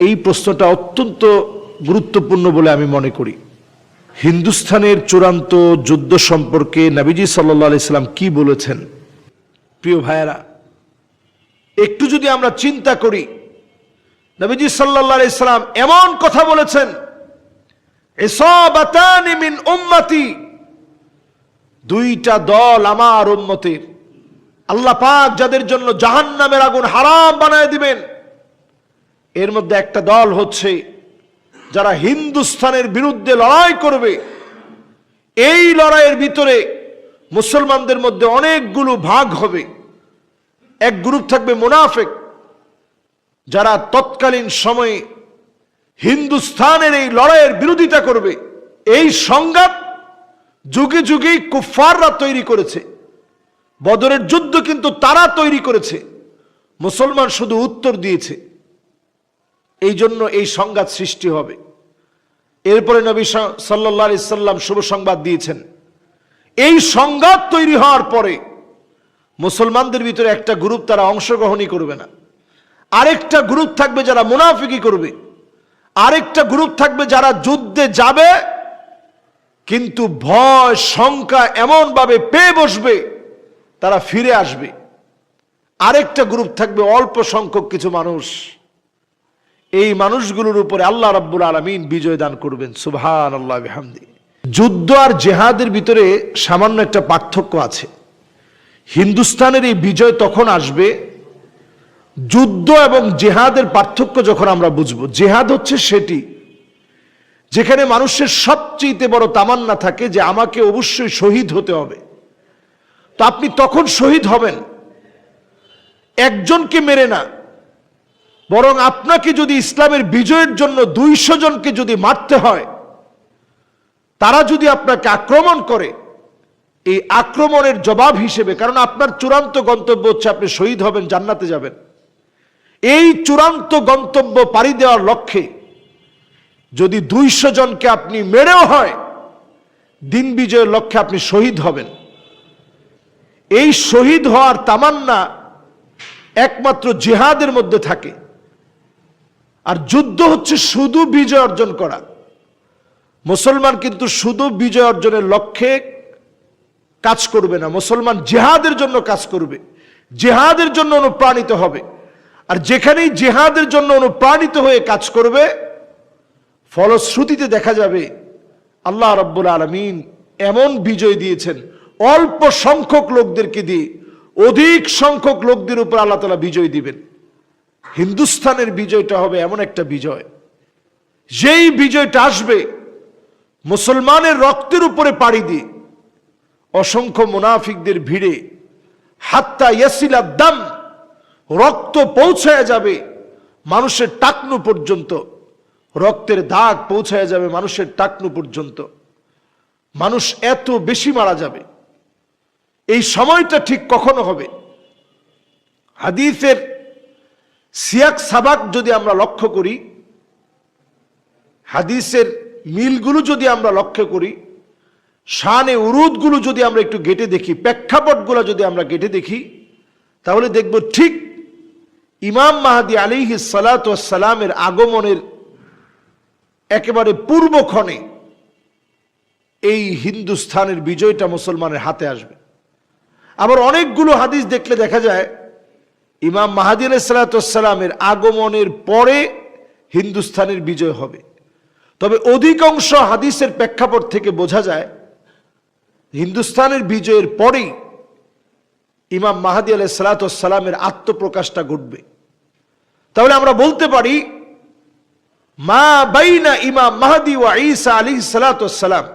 এই প্রশ্নটা অত্যন্ত গুরুত্বপূর্ণ বলে আমি মনে করি। হিন্দুস্থানের চূড়ান্ত যুদ্ধ সম্পর্কে নাবিজি সাল্লাহ আলাইসাল্লাম কি বলেছেন? প্রিয় ভাইয়েরা, একটু যদি আমরা চিন্তা করি, নবীজি সাল্লাহ আলাইসাল্লাম এমন কথা বলেছেন মিন উম্মতি দুইটা দল আমার উম্মতের। আল্লাহ পাক যাদের জন্য জাহান্নামের আগুন হারাম বানায় দিবেন এর মধ্যে একটা দল হচ্ছে যারা হিন্দুস্থানের বিরুদ্ধে লড়াই করবে। এই লড়াইয়ের ভিতরে মুসলমানদের মধ্যে অনেকগুলো ভাগ হবে। এক গ্রুপ থাকবে মুনাফেক, যারা তৎকালীন সময়ে হিন্দুস্থানের এই লড়াইয়ের বিরোধিতা করবে। এই সংঘাত যুগে যুগেই কুফাররা তৈরি করেছে। বদরের যুদ্ধ কিন্তু তারা তৈরি করেছে। মুসলমান শুধু উত্তর দিয়েছে। এই জন্য এই সংঘাত সৃষ্টি হবে। এরপরে নবী সাল্লাহ সাল্লাম শুভ সংবাদ দিয়েছেন। এই সংঘাত তৈরি হওয়ার পরে মুসলমানদের ভিতরে একটা গ্রুপ তারা অংশগ্রহণই করবে না। আরেকটা গ্রুপ থাকবে যারা মুনাফিকি করবে। আরেকটা গ্রুপ থাকবে যারা যুদ্ধে যাবে, কিন্তু ভয়, শঙ্কা এমনভাবে পেয়ে বসবে, তারা ফিরে আসবে। আরেকটা গ্রুপ থাকবে অল্প সংখ্যক কিছু মানুষ। এই মানুষগুলোর উপরে আল্লাহ রাব্বুল আলমিন বিজয় দান করবেন। সুবহান আল্লাহ হামদি যুদ্ধ আর জেহাদের ভিতরে সামান্য একটা পার্থক্য আছে। হিন্দুস্তানের এই বিজয় তখন আসবে, যুদ্ধ এবং জেহাদের পার্থক্য যখন আমরা বুঝব। জেহাদ হচ্ছে সেটি, যেখানে মানুষের সবচেয়ে বড় তামান্না থাকে যে আমাকে অবশ্যই শহীদ হতে হবে। তো আপনি তখন শহীদ হবেন। একজনকে মেরে না বরং আপনাকে যদি ইসলামের বিজয়ের জন্য দুইশো জনকে যদি মারতে হয়, তারা যদি আপনাকে আক্রমণ করে, এই আক্রমণের জবাব হিসেবে, কারণ আপনার চূড়ান্ত গন্তব্য হচ্ছে আপনি শহীদ হবেন, জান্নাতে যাবেন। এই চূড়ান্ত গন্তব্য পাড়ি দেওয়ার লক্ষ্যে যদি দুইশো জনকে আপনি মেরেও হয়, দিন বিজয়ের লক্ষ্যে আপনি শহীদ হবেন। এই শহীদ হওয়ার তামান্না একমাত্র জেহাদের মধ্যে থাকে। আর যুদ্ধ হচ্ছে শুধু বিজয় অর্জন করা। মুসলমান কিন্তু শুধু বিজয় অর্জনের লক্ষ্যে কাজ করবে না, মুসলমান জেহাদের জন্য কাজ করবে। জেহাদের জন্য অনুপ্রাণিত হবে। আর যেখানেই জেহাদের জন্য অনুপ্রাণিত হয়ে কাজ করবে, ফলশ্রুতিতে দেখা যাবে আল্লাহ রব্বুল আলমিন এমন বিজয় দিয়েছেন, অল্প সংখ্যক লোকদেরকে দিয়ে অধিক সংখ্যক লোকদের উপর আল্লাহ তালা বিজয় দিবেন। হিন্দুস্তানের বিজয়টা হবে এমন একটা বিজয়। যেই বিজয়টা আসবে, মুসলমানের রক্তের উপরে পাড়ি দিয়ে অসংখ্য মুনাফিকদের ভিড়ে হাত্তা ইয়াসিলা দাম রক্ত পৌঁছায় যাবে মানুষের টাকনু পর্যন্ত। রক্তের দাগ পৌঁছায় যাবে মানুষের টাকনু পর্যন্ত। মানুষ এত বেশি মারা যাবে। এই সময়টা ঠিক কখনো হবে? হাদিসের সিয়াক সাবাক যদি আমরা লক্ষ্য করি, হাদিসের মিলগুলো যদি আমরা লক্ষ্য করি, শানে উরুদগুলো যদি আমরা একটু গেটে দেখি, প্রেক্ষাপটগুলো যদি আমরা গেটে দেখি, তাহলে দেখব ঠিক ইমাম মাহাদি আলিহি সালাতামের আগমনের একেবারে পূর্বক্ষণে এই হিন্দুস্থানের বিজয়টা মুসলমানের হাতে আসবে। আবার অনেকগুলো হাদিস দেখলে দেখা যায় ইমাম মাহাদি আলাইসালাতামের আগমনের পরে হিন্দুস্তানের বিজয় হবে। তবে অধিকাংশ হাদিসের প্রেক্ষাপট থেকে বোঝা যায় হিন্দুস্তানের বিজয়ের পরেই ইমাম মাহাদি আলাই সালাতামের আত্মপ্রকাশটা ঘটবে। তাহলে আমরা বলতে পারি, মা বাইনা ইমাম মাহাদি ওয়া ঈসা আলী সালাতাম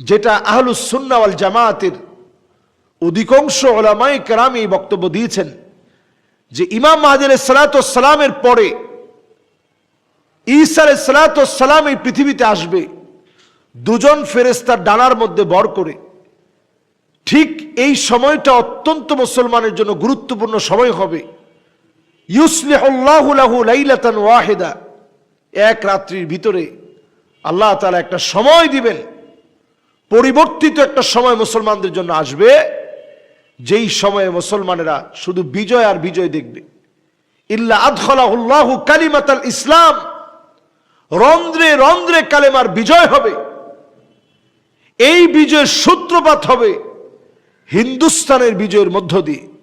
যেটা আহলুসুন্নাওয়াল জামায়াতের অধিকাংশ ওলামাই কেরাম এই বক্তব্য দিয়েছেন যে ইমাম মাহাদির সালাতামের পরে ঈসার সালাতাম এই পৃথিবীতে আসবে দুজন ফেরেস্তার ডানার মধ্যে বর করে। ঠিক এই সময়টা অত্যন্ত মুসলমানের জন্য গুরুত্বপূর্ণ সময় হবে। লাইলাতান ওয়াহেদা। এক রাত্রির ভিতরে আল্লাহ তালা একটা সময় দিবেন। পরিবর্তিত একটা সময় মুসলমানদের জন্য আসবে। যেই সময়ে মুসলমানেরা শুধু বিজয় আর বিজয় দেখবে। ইল্লা আদখলাহুল্লাহু কালিমাতাল ইসলাম। রন্ধ্রে রন্ধ্রে কালেমার বিজয় হবে। এই বিজয়ের সূত্রপাত হবে হিন্দুস্তানের বিজয়ের মধ্য দিয়ে।